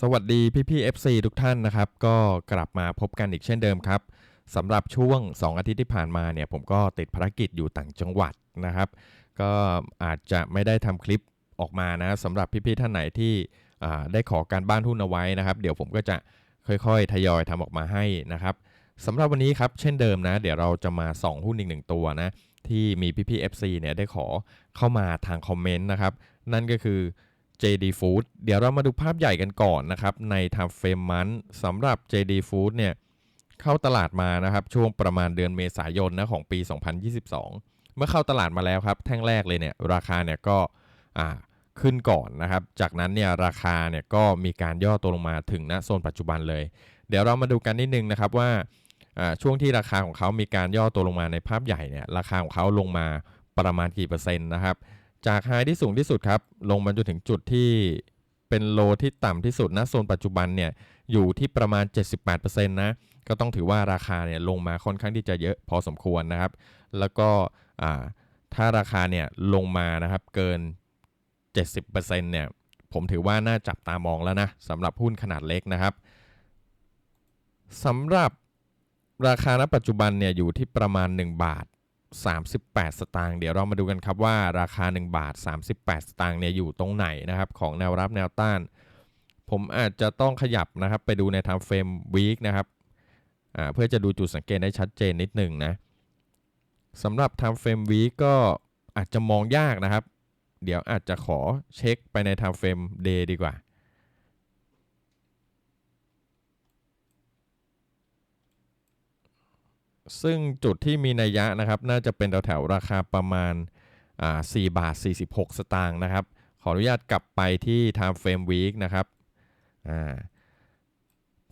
สวัสดีพี่พี่ๆ FC ทุกท่านนะครับ ก็กลับมาพบกันอีกเช่นเดิมครับสำหรับช่วง 2 อาทิตย์ที่ผ่านมาเนี่ยผมก็ติดภารกิจอยู่ต่างจังหวัดนะครับ ก็อาจจะไม่ได้ทำคลิปออกมานะสำหรับพี่ๆท่านไหนที่ได้ขอการบ้านหุ้นเอาไว้นะครับ เดี๋ยวผมก็จะค่อยๆ ทยอยทำออกมาให้นะครับสำหรับวันนี้ครับเช่นเดิมนะ เดี๋ยวเราจะมาส่องหุ้นอีกหนึ่งตัวนะที่มีพี่พี่ๆ FC เนี่ยได้ขอเข้ามาทางคอมเมนต์นะครับนั่นก็คือ JD Food เดี๋ยวเรามาดูภาพใหญ่กันก่อนนะครับ ใน Time Frame มันสำหรับ JD Food เนี่ยเข้าตลาดมานะครับ ช่วงประมาณเดือนเมษายนนะของปี 2022 เมื่อเข้าตลาดมาแล้วครับ แท่งแรกเลยเนี่ยราคาเนี่ยก็ขึ้นก่อนนะครับ จากนั้นเนี่ยราคาเนี่ยก็มีการย่อตัวลงมาถึงณโซนปัจจุบันเลย เดี๋ยวเรามาดูกันนิดนึงนะครับว่าช่วงที่ราคาของเขามีการย่อตัวลงมาในภาพใหญ่เนี่ยราคาของเขาลงมาประมาณกี่เปอร์เซ็นต์นะครับ จากไฮที่สูงที่สุดครับ ลงมาจนถึงจุดที่เป็นโลที่ต่ำที่สุดนะโซนปัจจุบันเนี่ยอยู่ที่ประมาณ 78%นะก็ต้องถือว่าราคาเนี่ยลงมาค่อนข้างที่จะเยอะพอสมควรนะครับ แล้วก็ถ้าราคาเนี่ยลงมานะครับเกิน 70%เนี่ยผมถือว่าน่าจับตามองแล้วนะสำหรับหุ้นขนาดเล็กนะครับสำหรับราคาณปัจจุบันเนี่ยอยู่ที่ประมาณ 1 บาท 38 สตางค์เดี๋ยวเรามาดูกันครับว่าราคา 1 บาท 38 สตางค์เนี่ยอยู่ตรงไหนนะครับ ของแนวรับแนวต้าน ผมอาจจะต้องขยับนะครับ ไปดูใน time frame week นะครับเพื่อจะดูจุดสังเกตได้ชัดเจนนิดหนึ่งนะสำหรับ time frame week ก็อาจจะมองยากนะครับ เดี๋ยวอาจจะขอเช็คไปใน time frame day ดีกว่า ซึ่งจุดที่มีนัยยะนะครับ น่าจะเป็นแถวๆราคาประมาณอ่า4บาท 46 สตางค์นะครับ ขออนุญาตกลับไปที่ time frame week นะครับอ่า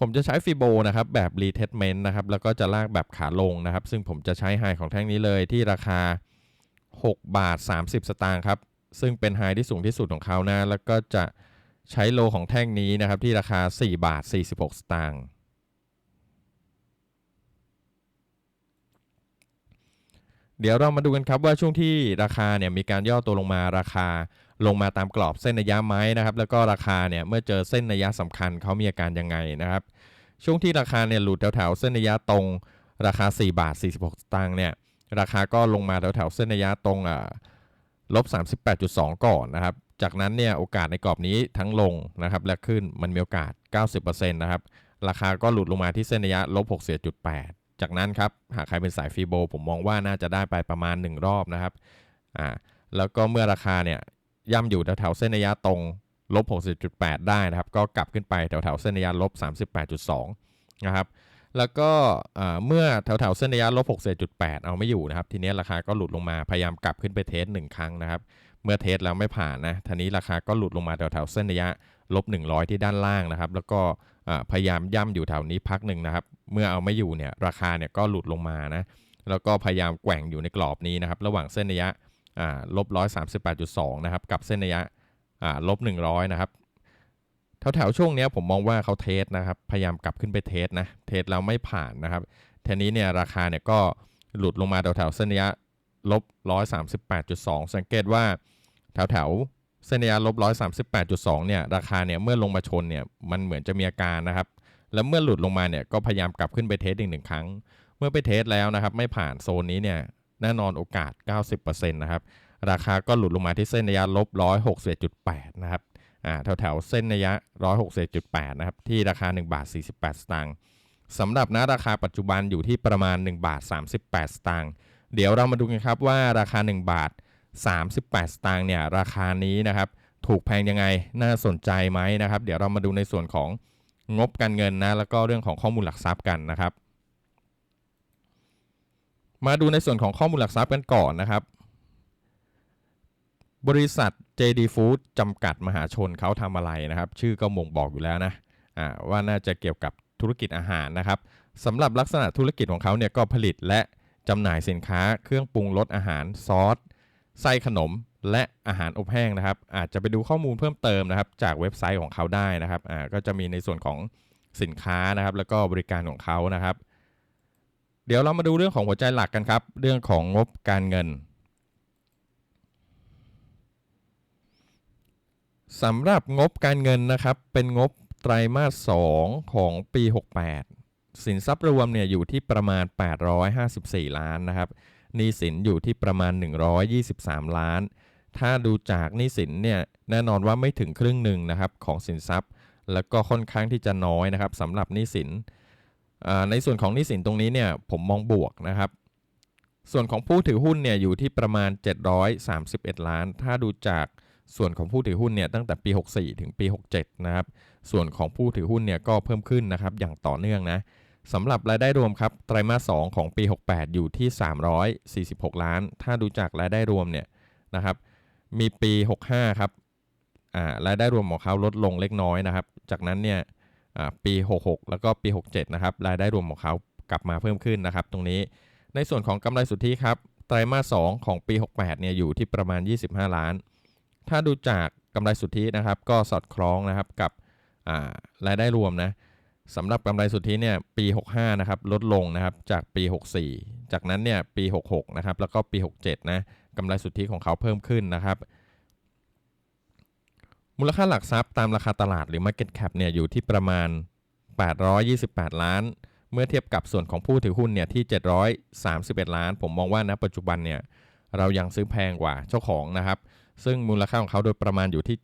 ผมจะใช้ฟิโบนะครับแบบ retestment นะครับ แล้วก็จะลากแบบขาลงนะครับ ซึ่งผมจะใช้ไฮของแท่งนี้เลยที่ราคา 6 บาท 30 สตางค์ครับ ซึ่งเป็นไฮที่สูงที่สุดของเขานะ แล้วก็จะใช้โลของแท่งนี้นะครับที่ราคา 4 บาท 46 สตางค์ เดี๋ยวเรามาดูกันครับว่าช่วงที่ราคาเนี่ยมีการย่อตัวลงมาราคาลงมาตามกรอบเส้นระยะไหมนะครับแล้วก็ราคาเนี่ยเมื่อเจอเส้นระยะสำคัญเขามีอาการยังไงนะครับ ช่วงที่ราคาเนี่ยหลุดแถวๆเส้นระยะตรงราคา 4 บาท 46 สตางค์เนี่ยราคาก็ลงมาแถวๆเส้นระยะตรงอ่าลบ38.2 ก่อนนะครับ จากนั้นเนี่ยโอกาสในกรอบนี้ทั้งลงนะครับและขึ้นมันมีโอกาส 90%นะครับราคาก็หลุดลงมาที่เส้นระยะลบ6.8 จากนั้นครับหากใครเป็นสายฟีโบผมมองว่าน่าจะได้ไปประมาณ 1 รอบนะครับอ่าแล้วก็เมื่อราคาเนี่ยย่ำอยู่แถวๆเส้นระยะตรงลบ60.8 ได้นะครับ ก็กลับขึ้นไปแถวๆเส้นระยะลบ38.2 นะครับ แล้วก็อ่าเมื่อแถวๆเส้นระยะลบ61.8เอาไม่อยู่นะครับ ทีนี้ราคาก็หลุดลงมาพยายามกลับขึ้นไปเทสหนึ่งครั้งนะครับ เมื่อเทสแล้วไม่ผ่านนะทีนี้ราคาก็หลุดลงมาแถวๆเส้นระยะ ลบ100 ที่ด้านล่างนะครับ แล้วก็พยายามย่ำอยู่แถวนี้พักหนึ่งนะครับ เมื่อเอาไม่อยู่เนี่ยราคาเนี่ยก็หลุดลงมานะแล้วก็พยายามแกว่งอยู่ในกรอบนี้นะครับ ระหว่างเส้นระยะลบร้อ่าลบ138.2นะครับ กับเส้นระยะอ่าลบ100นะครับแถวๆช่วงนี้ผมมองว่าเขาเทสนะครับ พยายามกลับขึ้นไปเทสนะเทสแล้วไม่ผ่านนะครับทีนี้เนี่ยราคาเนี่ยก็หลุดลงมาแถวๆเส้นระยะลบ138.2สังเกตว่าแถวๆ เส้นระยะลบ138.2เนี่ยราคาเนี่ยเมื่อลงมาชนเนี่ยมันเหมือนจะมีอาการนะครับ แล้วเมื่อหลุดลงมาเนี่ยก็พยายามกลับขึ้นไปเทสอีกหนึ่งครั้ง เมื่อไปเทสแล้วนะครับ ไม่ผ่านโซนนี้เนี่ยแน่นอนโอกาส 90%นะครับราคาก็หลุดลงมาที่เส้นระยะลบ161.8นะครับอ่าแถวๆเส้นระยะ161.8นะครับที่ราคา 1 บาท 48 สตางค์สำหรับณราคาปัจจุบันอยู่ที่ประมาณ 1 บาท 38 สตางค์เดี๋ยวเรามาดูกันครับว่าราคา 1 บาท 38 สตางค์เนี่ยราคานี้นะครับถูกแพงยังไงน่าสนใจไหมนะครับ เดี๋ยวเรามาดูในส่วนของงบการเงินนะแล้วก็เรื่องของข้อมูลหลักทรัพย์กันนะครับ มาดูในส่วนของข้อมูลหลักทรัพย์กันก่อนนะครับ บริษัท JD Food จำกัดมหาชนเขาทำอะไรนะครับ ชื่อก็บ่งบอกอยู่แล้วนะว่าน่าจะเกี่ยวกับธุรกิจอาหารนะครับสำหรับลักษณะธุรกิจของเขาเนี่ยก็ผลิตและจำหน่ายสินค้าเครื่องปรุงรสอาหารซอส ไส้ขนมและอาหารอบแห้งนะครับ อาจจะไปดูข้อมูลเพิ่มเติมนะครับ จากเว็บไซต์ของเขาได้นะครับอ่าก็จะมีในส่วนของสินค้านะครับ แล้วก็บริการของเขานะครับ เดี๋ยวเรามาดูเรื่องของหัวใจหลักกันครับ เรื่องของงบการเงินสำหรับงบการเงินนะครับ เป็นงบไตรมาส 2 ของปี 68 สินทรัพย์รวมเนี่ยอยู่ที่ประมาณ 854 ล้านนะครับ หนี้สินอยู่ที่ประมาณ 123 ล้าน ถ้าดูจากหนี้สินเนี่ยแน่นอนว่าไม่ถึงครึ่งหนึ่งนะครับของสินทรัพย์ แล้วก็ค่อนข้างที่จะน้อยนะครับสำหรับหนี้สินอ่าในส่วนของหนี้สินตรงนี้เนี่ยผมมองบวกนะครับ ส่วนของผู้ถือหุ้นเนี่ยอยู่ที่ประมาณ 731 ล้าน ถ้าดูจากส่วนของผู้ถือหุ้นเนี่ยตั้งแต่ปี 64 ถึงปี 67 นะครับ ส่วนของผู้ถือหุ้นเนี่ยก็เพิ่มขึ้นนะครับอย่างต่อเนื่องนะ สำหรับรายได้รวมครับไตรมาส 2 ของปี 68 อยู่ที่ 346 ล้าน ถ้าดูจากรายได้รวมเนี่ยนะครับมีปี 65 ครับรายได้รวมของเขาลดลงเล็กน้อยนะครับ จากนั้นเนี่ยปี 66 แล้วก็ปี 67 นะครับรายได้รวมของเขากลับมาเพิ่มขึ้นนะครับ ตรงนี้ในส่วนของกำไรสุทธิครับไตรมาส 2 ของปี 68 เนี่ยอยู่ที่ประมาณ 25 ล้าน ถ้าดูจากกำไรสุทธินะครับ ก็สอดคล้องนะครับกับรายได้รวมนะ สำหรับกำไรสุทธิเนี่ยปี 65 นะครับลดลงนะครับจากปี 64 จากนั้นเนี่ยปี 66 นะครับแล้วก็ปี 67 นะกำไรสุทธิของเขาเพิ่มขึ้นนะครับ มูลค่าหลักทรัพย์ตามราคาตลาดหรือ Market Cap เนี่ยอยู่ที่ประมาณ 828 ล้าน เมื่อเทียบกับส่วนของผู้ถือหุ้นเนี่ยที่ 731 ล้าน ผมมองว่าณปัจจุบันเนี่ยเรายังซื้อแพงกว่าเจ้าของนะครับ ซึ่งมูลค่าของเขาโดยประมาณอยู่ที่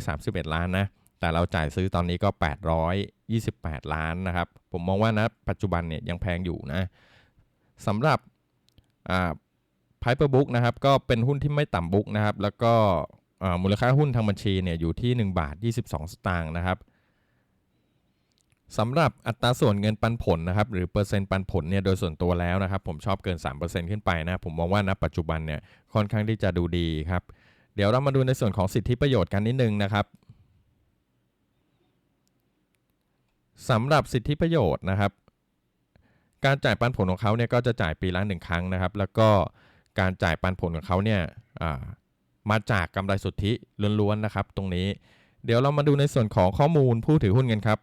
731 ล้านนะ แต่เราจ่ายซื้อตอนนี้ก็ 828 ล้านนะครับ ผมมองว่านะปัจจุบันเนี่ยยังแพงอยู่นะสำหรับอ่า Piper Book นะครับก็เป็นหุ้นที่ไม่ต่ำบุ๊กนะครับ แล้วก็มูลค่าหุ้นทางบัญชีเนี่ยอยู่ที่ 1 บาท 22 สตางค์นะครับสำหรับอัตราส่วนเงินปันผลนะครับหรือเปอร์เซ็นต์ปันผลเนี่ยโดยส่วนตัวแล้วนะครับ ผมชอบเกิน 3%ขึ้นไปนะผมมองว่าณปัจจุบันเนี่ยค่อนข้างที่จะดูดีครับ เดี๋ยวเรามาดูในส่วนของสิทธิประโยชน์กันนิดนึงนะครับ สำหรับสิทธิประโยชน์นะครับ การจ่ายปันผลของเขาเนี่ยก็จะจ่ายปีละหนึ่งครั้งนะครับ แล้วก็การจ่ายปันผลของเขาเนี่ยมาจากกำไรสุทธิล้วนๆนะครับ ตรงนี้ เดี๋ยวเรามาดูในส่วนของข้อมูลผู้ถือหุ้นกันครับ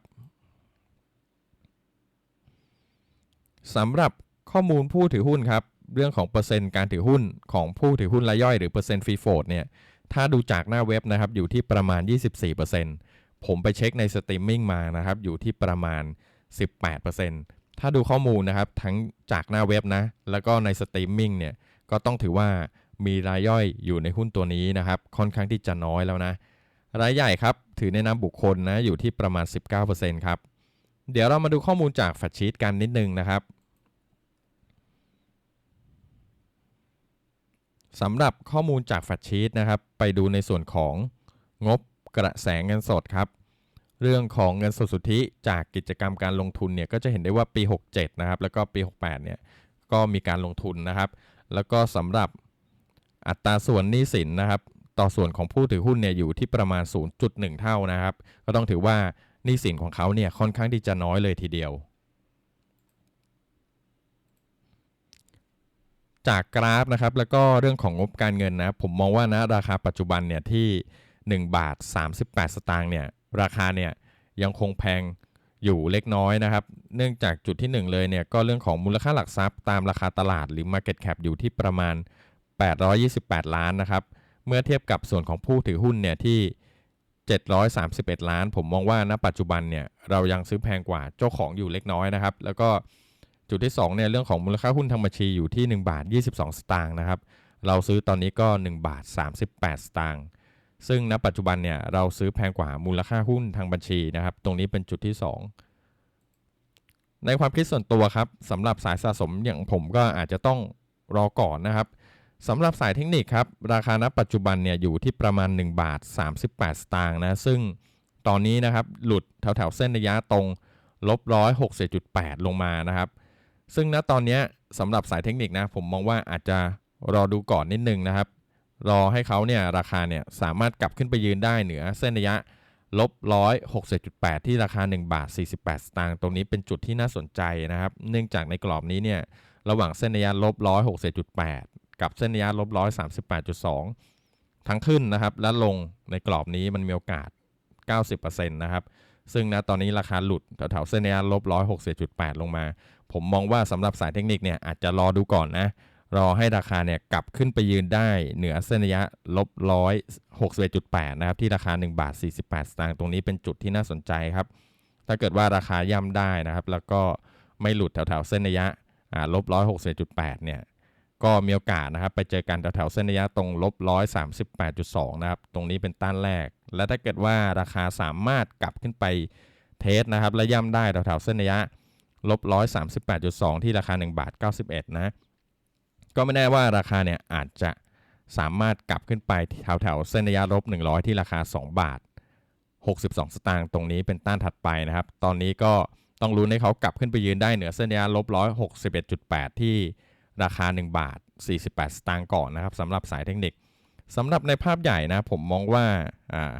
สำหรับข้อมูลผู้ถือหุ้นครับ เรื่องของเปอร์เซ็นต์การถือหุ้นของผู้ถือหุ้นรายย่อยหรือเปอร์เซ็นต์ฟรีโฟดเนี่ยถ้าดูจากหน้าเว็บนะครับอยู่ที่ประมาณ 24% ผมไปเช็คในสตรีมมิ่งมานะครับ อยู่ที่ประมาณ 18%ถ้าดูข้อมูลนะครับ ทั้งจากหน้าเว็บนะ แล้วก็ในสตรีมมิ่งเนี่ย ก็ต้องถือว่ามีรายย่อยอยู่ในหุ้นตัวนี้นะครับ ค่อนข้างที่จะน้อยแล้วนะ รายใหญ่ครับ ถือในนามบุคคลนะ อยู่ที่ประมาณ 19%ครับ เดี๋ยวเรามาดูข้อมูลจากแฟชชีตกันนิดนึงนะครับสำหรับข้อมูลจากแฟชชีตนะครับ ไปดูในส่วนของงบ กระแสเงินสดครับ เรื่องของเงินสดสุทธิจากกิจกรรมการลงทุนเนี่ยก็จะเห็นได้ว่าปี 67 นะครับ แล้วก็ปี 68 เนี่ยก็มีการลงทุนนะครับ แล้วก็สำหรับอัตราส่วนหนี้สินนะครับ ต่อส่วนของผู้ถือหุ้นเนี่ยอยู่ที่ประมาณ 0.1 เท่านะครับ ก็ต้องถือว่าหนี้สินของเขาเนี่ยค่อนข้างที่จะน้อยเลยทีเดียว จากกราฟนะครับแล้วก็เรื่องของงบการเงินนะผมมองว่านะราคาปัจจุบันเนี่ยที่ 1 บาท 38 สตางค์เนี่ยราคาเนี่ยยังคงแพงอยู่เล็กน้อยนะครับ เนื่องจากจุดที่ 1 เลยเนี่ยก็เรื่องของมูลค่าหลักทรัพย์ตามราคาตลาดหรือ Market Cap อยู่ที่ประมาณ 828 ล้านนะครับ เมื่อเทียบกับส่วนของผู้ถือหุ้นเนี่ยที่ 731 ล้าน ผมมองว่าณปัจจุบันเนี่ยเรายังซื้อแพงกว่าเจ้าของอยู่เล็กน้อยนะครับ แล้วก็จุดที่2เนี่ยเรื่องของมูลค่าหุ้นทางบัญชีอยู่ที่ 1 บาท 22 สตางค์นะครับ เราซื้อตอนนี้ก็ 1 บาท 38 สตางค์ ซึ่งณปัจจุบันเนี่ยเราซื้อแพงกว่ามูลค่าหุ้นทางบัญชีนะครับ ตรงนี้เป็นจุดที่ 2 ในความคิดส่วนตัวครับสำหรับสายสะสมอย่างผมก็อาจจะต้องรอก่อนนะครับสำหรับสายเทคนิคครับ ราคาณปัจจุบันเนี่ยอยู่ที่ประมาณ 1 บาท 38 สตางค์นะซึ่งตอนนี้นะครับหลุดแถวๆเส้นระยะตรงลบร้อยหกสิบจุดแปดลงมานะครับ ซึ่งณตอนนี้สำหรับสายเทคนิคนะผมมองว่าอาจจะรอดูก่อนนิดนึงนะครับ รอให้เขาเนี่ยราคาเนี่ยสามารถกลับขึ้นไปยืนได้เหนือเส้นระยะลบร้อยหกสิบจุดแปดที่ราคา 1 บาท 48 สตางค์ตรงนี้เป็นจุดที่น่าสนใจนะครับ เนื่องจากในกรอบนี้เนี่ยระหว่างเส้นระยะลบร้อยหกสิบจุดแปดกับเส้นระยะลบร้อยสามสิบแปดจุดสองทั้งขึ้นนะครับ และลงในกรอบนี้มันมีโอกาส 90%นะครับ ซึ่งนะตอนนี้ราคาหลุดแถวๆเส้นระยะลบร้อยหกสิบจุดแปดลงมา ผมมองว่าสำหรับสายเทคนิคเนี่ยอาจจะรอดูก่อนนะ รอให้ราคาเนี่ยกลับขึ้นไปยืนได้เหนือเส้นระยะลบร้อยหกสิบจุดแปดนะครับที่ราคา1บาท48 สตางค์ตรงนี้เป็นจุดที่น่าสนใจครับ ถ้าเกิดว่าราคาย่ำได้นะครับ แล้วก็ไม่หลุดแถวๆเส้นระยะลบร้อยหกสิบจุดแปดเนี่ยก็มีโอกาสนะครับไปเจอกันแถวๆเส้นระยะตรงลบร้อยสามสิบแปดจุดสองนะครับตรงนี้เป็นต้านแรก และถ้าเกิดว่าราคาสามารถกลับขึ้นไปเทสนะครับและย่ำได้แถวๆเส้นระยะลบร้อยสามสิบแปดจุดสองที่ราคา1บาท91นะ ก็ไม่แน่ว่าราคาเนี่ยอาจจะสามารถกลับขึ้นไปแถวๆเส้นระยะลบ 100 ที่ราคา 2 บาท 62 สตางค์ตรงนี้เป็นต้านถัดไปนะครับ ตอนนี้ก็ต้องลุ้นให้เขากลับขึ้นไปยืนได้เหนือเส้นระยะลบ 161.8 ที่ราคา 1 บาท 48 สตางค์ก่อนนะครับสำหรับสายเทคนิคสำหรับในภาพใหญ่นะผมมองว่าอ่า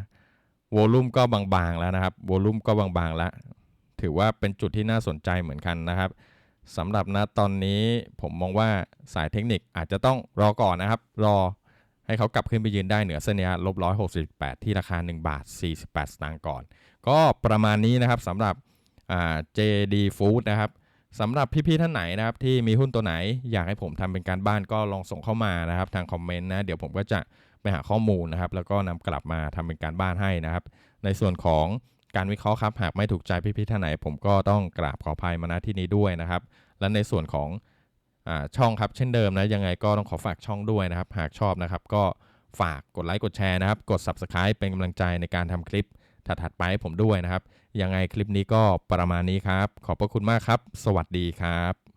วอลุ่มก็บางๆแล้วนะครับวอลุ่มก็บางๆแล้ว ถือว่าเป็นจุดที่น่าสนใจเหมือนกันนะครับ สำหรับณตอนนี้ผมมองว่าสายเทคนิคอาจจะต้องรอก่อนนะครับ รอให้เขากลับขึ้นไปยืนได้เหนือเส้นนี้ลบร้อยหกสิบแปดที่ราคา 1 บาท 48 สตางค์ก่อน ก็ประมาณนี้นะครับสำหรับ JD Food นะครับสำหรับพี่ๆท่านไหนนะครับที่มีหุ้นตัวไหนอยากให้ผมทำเป็นการบ้านก็ลองส่งเข้ามานะครับ ทางคอมเมนต์นะเดี๋ยวผมก็จะไปหาข้อมูลนะครับ แล้วก็นำกลับมาทำเป็นการบ้านให้นะครับ ในส่วนของ การวิเคราะห์ครับ หากไม่ถูกใจพี่ๆท่านไหน ผมก็ต้องกราบขออภัยมาณที่นี้ด้วยนะครับ และในส่วนของอช่องครับเช่นเดิมนะยังไงก็ต้องขอฝากช่องด้วยนะครับ หากชอบนะครับ ก็ฝากกดไลค์กดแชร์นะครับ กด Subscribe เป็นกำลังใจในการทำคลิปถัดๆไปให้ผมด้วยนะครับ ยังไงคลิปนี้ก็ประมาณนี้ครับ ขอบพระคุณมากครับ สวัสดีครับ